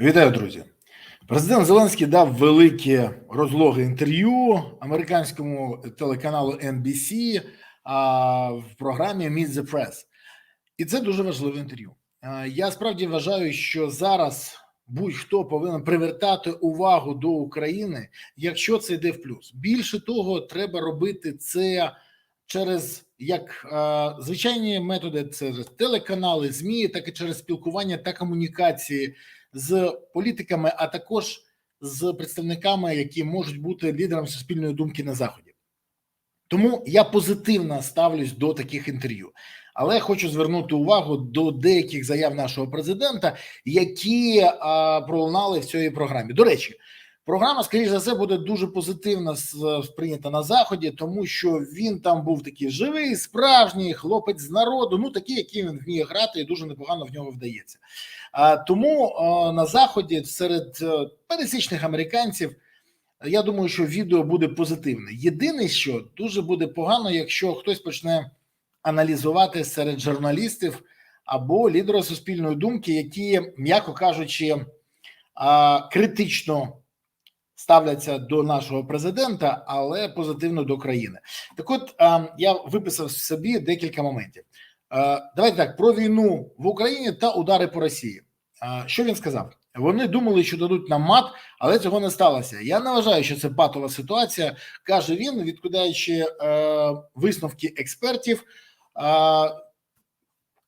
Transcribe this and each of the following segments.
Вітаю, друзі. Президент Зеленський дав велике розлоге інтерв'ю американському телеканалу NBC а, в програмі Meet the Press. І це дуже важливе інтерв'ю. Я справді вважаю, що зараз будь-хто повинен привертати увагу до України, якщо це йде в плюс. Більше того, треба робити це через як е, звичайні методи, це телеканали, змі, так і через спілкування та комунікації з політиками, а також з представниками, які можуть бути лідерами суспільної думки на заході. Тому я позитивно ставлюсь до таких інтерв'ю, але хочу звернути увагу до деяких заяв нашого президента, які а, пролунали в цій програмі. До речі, програма, скоріш за все, буде дуже позитивно сприйнята на заході, тому що він там був такий живий, справжній хлопець з народу. Ну такий, який він вміє грати, і дуже непогано в нього вдається. А тому на заході серед е, пересічних американців. Я думаю, що відео буде позитивне. Єдине, що дуже буде погано, якщо хтось почне аналізувати серед журналістів або лідера суспільної думки, які, м'яко кажучи, критично ставляться до нашого президента, але позитивно до країни. Так, от я виписав собі декілька моментів. Давайте так про війну в Україні та удари по Росії. Що він сказав? Вони думали, що дадуть нам мат, але цього не сталося. Я не вважаю, що це патова ситуація, каже він, відкидаючи е, висновки експертів, е,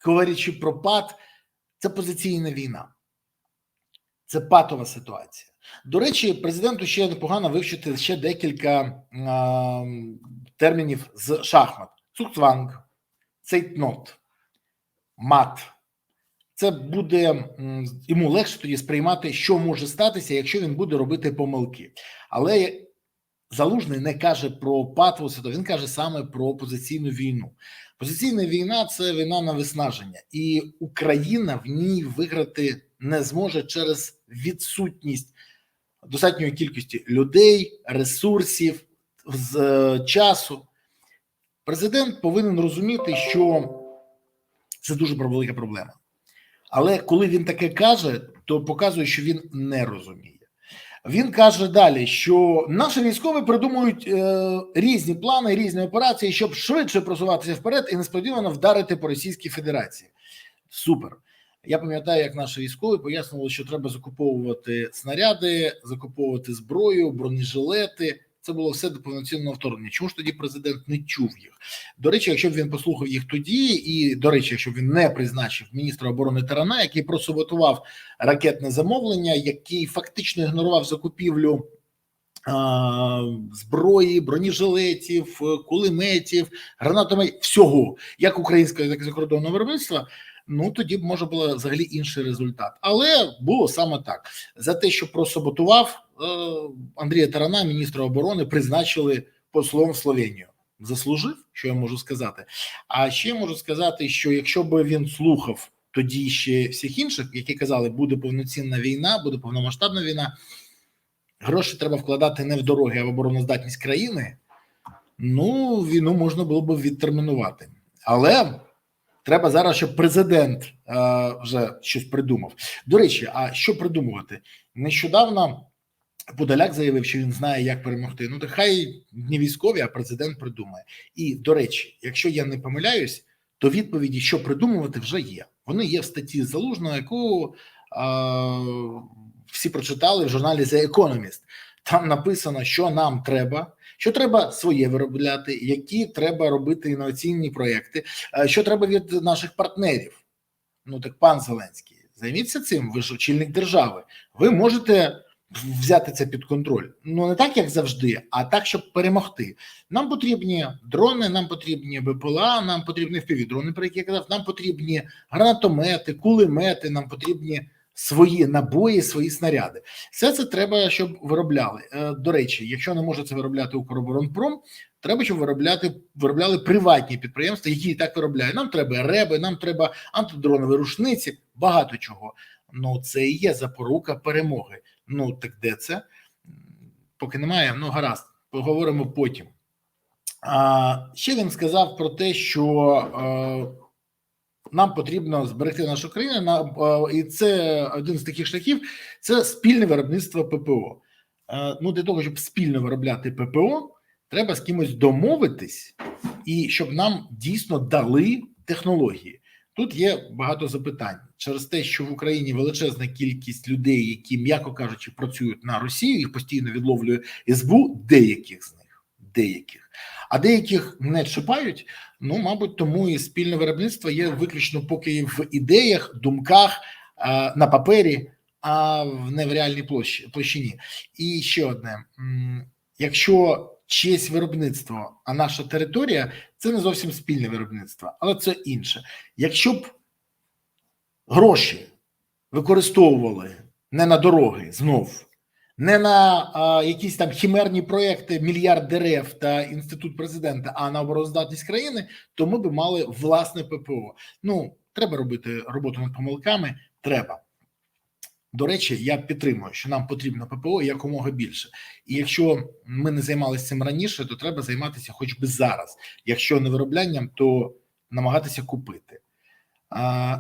говорячи про пат, це позиційна війна, це патова ситуація. До речі, президенту ще непогано вивчити ще декілька е, термінів з шахмат: цукцванг, цейтнот, мат. Це буде йому легше тоді сприймати, що може статися, якщо він буде робити помилки. Але Залужний не каже про патову ситуацію, він каже саме про позиційну війну. Позиційна війна це війна на виснаження, і Україна в ній виграти не зможе через відсутність достатньої кількості людей, ресурсів, з е, часу. Президент повинен розуміти, що це дуже велика проблема. Але коли він таке каже, то показує, що він не розуміє. Він каже далі, що наші військові придумують е, різні плани, різні операції, щоб швидше просуватися вперед і несподівано вдарити по Російській Федерації. Супер. Я пам'ятаю, як наші військові пояснювали, що треба закуповувати снаряди, закуповувати зброю, бронежилети. Це було все до повноцінного вторгнення. Чому ж тоді президент не чув їх? До речі, якщо б він послухав їх тоді, і до речі, якщо б він не призначив міністра оборони Тарана, який просаботував ракетне замовлення, який фактично ігнорував закупівлю зброї, бронежилетів, кулеметів, гранатометів, всього, як українського, так і закордонного виробництва. Ну тоді б може було взагалі інший результат, але було саме так за те, що просаботував е, Андрія Тарана, міністра оборони, призначили послом в Словенію. Заслужив, що я можу сказати. А ще можу сказати, що якщо б він слухав тоді ще всіх інших, які казали, буде повноцінна війна, буде повномасштабна війна. Гроші треба вкладати не в дороги, а в обороноздатність країни. Ну, війну можна було б відтермінувати. Але треба зараз, щоб президент е, вже щось придумав. До речі, а що придумувати? Нещодавно Подоляк заявив, що він знає, як перемогти. Ну, то хай не військові, а президент придумає. І до речі, якщо я не помиляюсь, то відповіді, що придумувати, вже є. Вони є в статті залужного, яку а, всі прочитали в журналі The Economist. Там написано, що нам треба, що треба своє виробляти, які треба робити інноваційні проекти, е, що треба від наших партнерів. Ну так, пан Зеленський, займіться цим. Ви ж очільник держави. Ви можете взяти це під контроль. Ну не так, як завжди, а так, щоб перемогти. Нам потрібні дрони, нам потрібні БПЛА, нам потрібні впівдрони, про які я казав. Нам потрібні гранатомети, кулемети, нам потрібні свої набої, свої снаряди. Все це треба, щоб виробляли. Е, До речі, якщо не може це виробляти Укроборонпром, треба, щоб виробляти виробляли приватні підприємства, які і так виробляють. Нам треба реби, нам треба антидронові рушниці, багато чого. Ну це і є запорука перемоги. Ну так де це? Поки немає, ну гаразд, поговоримо потім. А, Ще він сказав про те, що е, нам потрібно зберегти нашу країну. На е, і це один з таких шляхів це спільне виробництво ППО. Е, Ну для того, щоб спільно виробляти ППО, треба з кимось домовитись, і щоб нам дійсно дали технології. Тут є багато запитань через те, що в Україні величезна кількість людей, які, м'яко кажучи, працюють на Росію, їх постійно відловлює СБУ, деяких з них, деяких, а деяких не чіпають. Ну, мабуть, тому і спільне виробництво є виключно поки в ідеях, думках е, на папері, а не в реальній площі площині. І ще одне: якщо чиєсь виробництво, а наша територія це не зовсім спільне виробництво, але це інше. Якщо б гроші використовували не на дороги знов, не на а, якісь там хімерні проекти мільярд дерев та інститут президента, а на обороноздатність країни, то ми б мали власне ППО. Ну треба робити роботу над помилками. Треба. До речі, я підтримую, що нам потрібно ППО якомога більше. І якщо ми не займалися цим раніше, то треба займатися хоч би зараз. Якщо не вироблянням, то намагатися купити.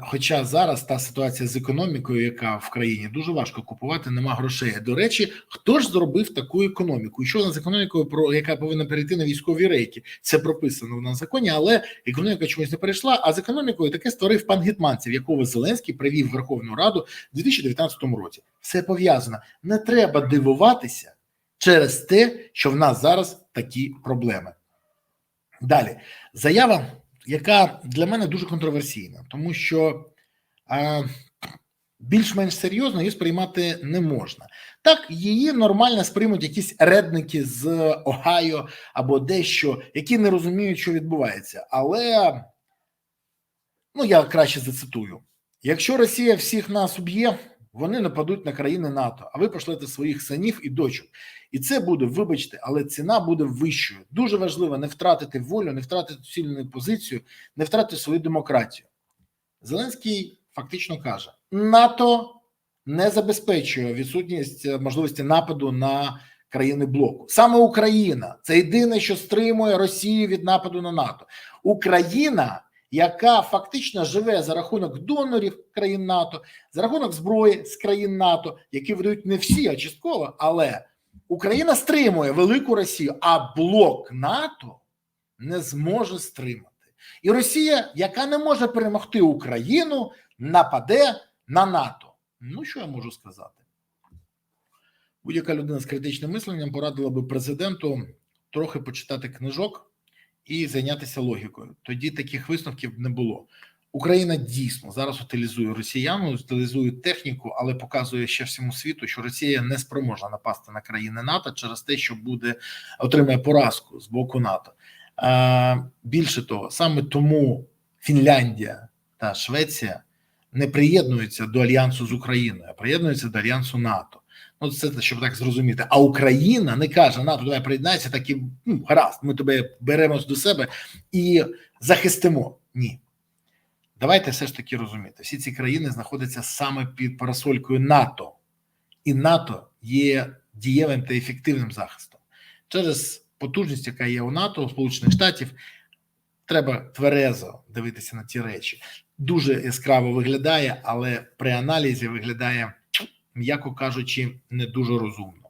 Хоча зараз та ситуація з економікою, яка в країні дуже важко купувати, нема грошей. До речі, хто ж зробив таку економіку? І що вона з економікою, про яка повинна перейти на військові рейки? Це прописано в нас законі, але економіка чомусь не перейшла. А з економікою таке створив пан Гетманцев, якого Зеленський привів в Верховну Раду в 2019 році. Все пов'язано. Не треба дивуватися через те, що в нас зараз такі проблеми. Далі заява яка для мене дуже контроверсійна, тому що е, більш-менш серйозно її сприймати не можна. Так, її нормально сприймуть якісь редники з Огайо або дещо, які не розуміють, що відбувається. Але ну я краще зацитую: якщо Росія всіх нас уб'є, вони нападуть на країни НАТО, а ви пошлете своїх синів і дочок. І це буде, вибачте, але ціна буде вищою. Дуже важливо не втратити волю, не втратити сильну позицію, не втратити свою демократію. Зеленський фактично каже: НАТО не забезпечує відсутність е, можливості нападу на країни блоку. Саме Україна це єдине, що стримує Росію від нападу на НАТО. Україна. Яка фактично живе за рахунок донорів країн НАТО, за рахунок зброї з країн НАТО, які видають не всі, а частково, але Україна стримує велику Росію, а блок НАТО не зможе стримати. І Росія, яка не може перемогти Україну, нападе на НАТО. Ну що я можу сказати? Будь-яка людина з критичним мисленням порадила би президенту трохи почитати книжок і зайнятися логікою. Тоді таких висновків не було. Україна дійсно зараз утилізує росіян, утилізує техніку, але показує ще всьому світу, що Росія не спроможна напасти на країни НАТО через те, що буде отримає поразку з боку НАТО. Більше того, саме тому Фінляндія та Швеція не приєднуються до альянсу з Україною, а приєднуються до альянсу НАТО. Ну, це щоб так зрозуміти. А Україна не каже НАТО, давай приєднайся, так і ну, гаразд, ми тебе беремо до себе і захистимо. Ні. Давайте все ж таки розуміти, всі ці країни знаходяться саме під парасолькою НАТО, і НАТО є дієвим та ефективним захистом через потужність, яка є у НАТО, у Сполучених Штатів. Треба тверезо дивитися на ці речі. Дуже яскраво виглядає, але при аналізі виглядає, м'яко кажучи, не дуже розумно.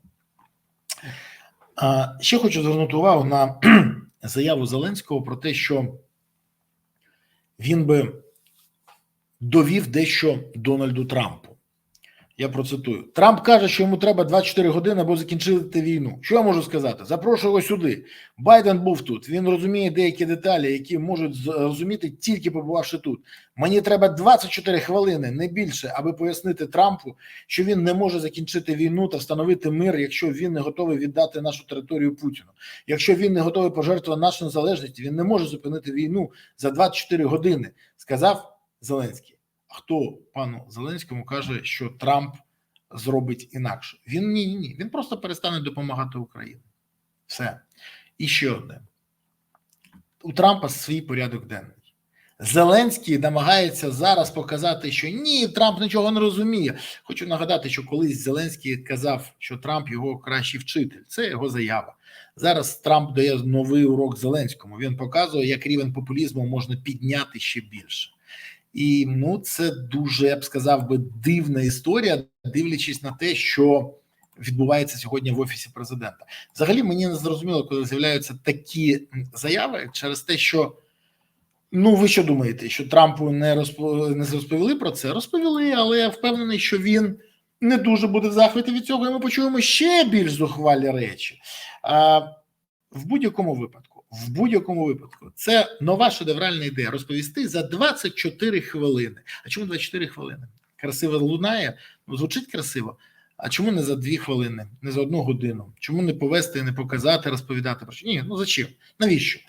Ще хочу звернути увагу на заяву Зеленського про те, що він би довів дещо Дональду Трампу. Я процитую: Трамп каже, що йому треба 24 години або закінчити війну. Що я можу сказати? Запрошую його сюди. Байден був тут. Він розуміє деякі деталі, які можуть зрозуміти тільки побувавши тут. Мені треба 24 хвилини, не більше, аби пояснити Трампу, що він не може закінчити війну та встановити мир, якщо він не готовий віддати нашу територію Путіну. Якщо він не готовий пожертвувати нашу незалежність, він не може зупинити війну за 24 години. Сказав Зеленський хто пану Зеленському каже, що Трамп зробить інакше. Він ні, ні, ні. Він просто перестане допомагати Україні. Все. І ще одне: у Трампа свій порядок денний. Зеленський намагається зараз показати, що ні, Трамп нічого не розуміє. Хочу нагадати, що колись Зеленський казав, що Трамп його кращий вчитель. Це його заява. Зараз Трамп дає новий урок Зеленському. Він показує, як рівень популізму можна підняти ще більше. І ну це дуже я б сказав би дивна історія, дивлячись на те, що відбувається сьогодні в офісі президента. Взагалі мені не зрозуміло, коли з'являються такі заяви через те, що ну ви що думаєте, що Трампу не розпо... не розповіли про це? Розповіли, але я впевнений, що він не дуже буде в захваті від цього, і ми почуємо ще більш зухвалі речі. А, В будь-якому випадку, в будь-якому випадку, це нова шедевральна ідея розповісти за 24 хвилини. А чому 24 хвилини? Красиво лунає, ну звучить красиво. А чому не за дві хвилини, не за одну годину? Чому не повести, не показати, розповідати про що? Ні, ну зачем? Навіщо?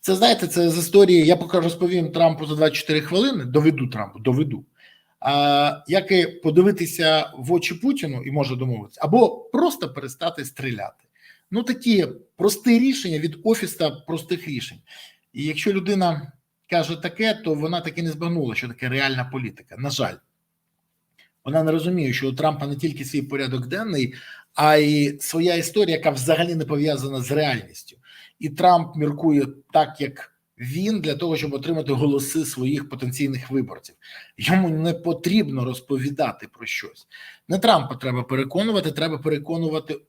Це знаєте, це з історії. Я поки розповім Трампу за 24 хвилини. Доведу Трампу, доведу. А, Як і подивитися в очі Путіну і може домовитися, або просто перестати стріляти. Ну такі прості рішення від офісу простих рішень. І якщо людина каже таке, то вона таки не збагнула, що таке реальна політика. На жаль, вона не розуміє, що у Трампа не тільки свій порядок денний, а й своя історія, яка взагалі не пов'язана з реальністю. І Трамп міркує так, як він, для того, щоб отримати голоси своїх потенційних виборців. Йому не потрібно розповідати про щось. Не Трампа треба переконувати, треба переконувати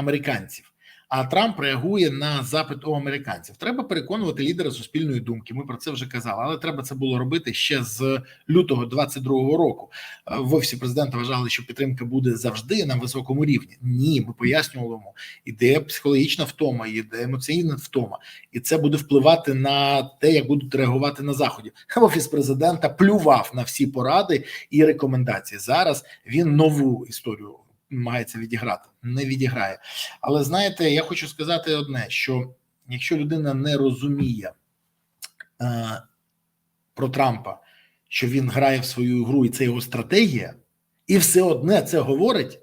американців. А Трамп реагує на запит у американців. Треба переконувати лідера суспільної думки. Ми про це вже казали, але треба це було робити ще з лютого 22-го року. В офісі президента вважали, що підтримка буде завжди на високому рівні. Ні, ми пояснювали, іде психологічна втома, іде емоційна втома, і це буде впливати на те, як будуть реагувати на заході. Офіс президента плював на всі поради і рекомендації. Зараз він нову історію намагається відіграти, не відіграє. Але знаєте, я хочу сказати одне: що якщо людина не розуміє е, про Трампа, що він грає в свою гру, і це його стратегія, і все одне це говорить,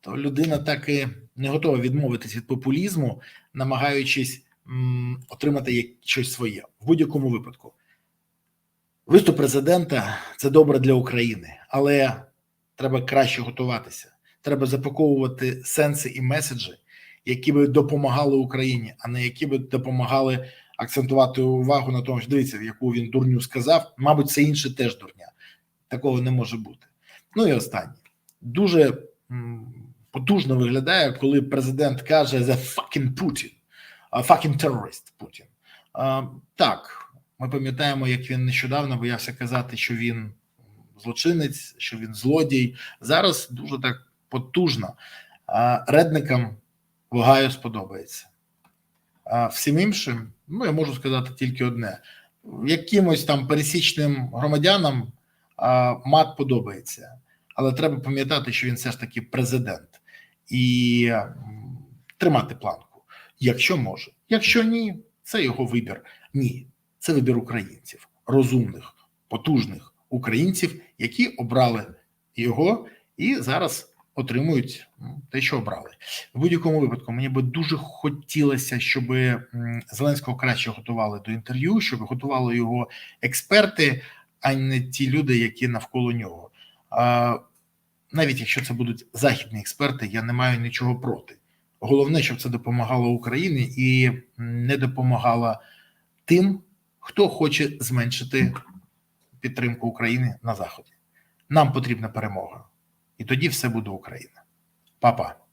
то людина так і не готова відмовитись від популізму, намагаючись м, отримати щось своє в будь-якому випадку. Виступ президента це добре для України, але треба краще готуватися треба запаковувати сенси і меседжі, які би допомагали Україні, а не які би допомагали акцентувати увагу на тому, що дивіться, яку він дурню сказав. Мабуть, це інше теж дурня. Такого не може бути. Ну і останнє дуже потужно виглядає, коли президент каже «The fucking Putin», «fucking terrorist Putin». Так, ми пам'ятаємо, як він нещодавно боявся казати, що він злочинець, що він злодій. Зараз дуже так потужно. Редникам Вагаю сподобається. А всім іншим, ну я можу сказати тільки одне: якимось там пересічним громадянам а, мат подобається, але треба пам'ятати, що він все ж таки президент і тримати планку, якщо може. Якщо ні, це його вибір. Ні, це вибір українців, розумних, потужних українців, які обрали його і зараз отримують те, що обрали в будь-якому випадку. Мені би дуже хотілося, щоб Зеленського краще готували до інтерв'ю, щоб готували його експерти, а не ті люди, які навколо нього. Навіть якщо це будуть західні експерти, я не маю нічого проти. Головне, щоб це допомагало Україні і не допомагало тим, хто хоче зменшити підтримку України на заході. Нам потрібна перемога. І тоді все буде Україна. Па-па.